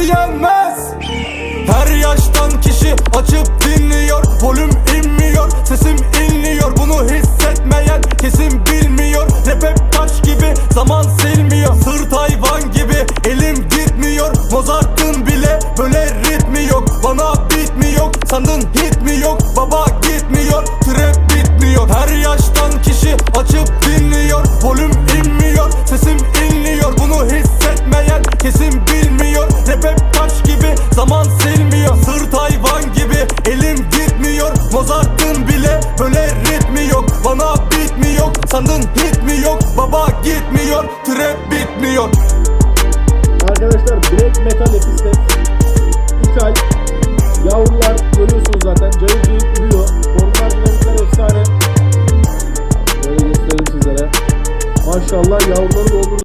yenmez Her yaştan kişi açıp dinliyor bak gitmiyor Trap bitmiyor. Arkadaşlar Black Metal Episte İthal Yavrular görüyorsunuz zaten Cayır cayır duruyor. Formlar dinamikler efsane. Böyle göstereyim sizlere. Maşallah yavruları doldurdu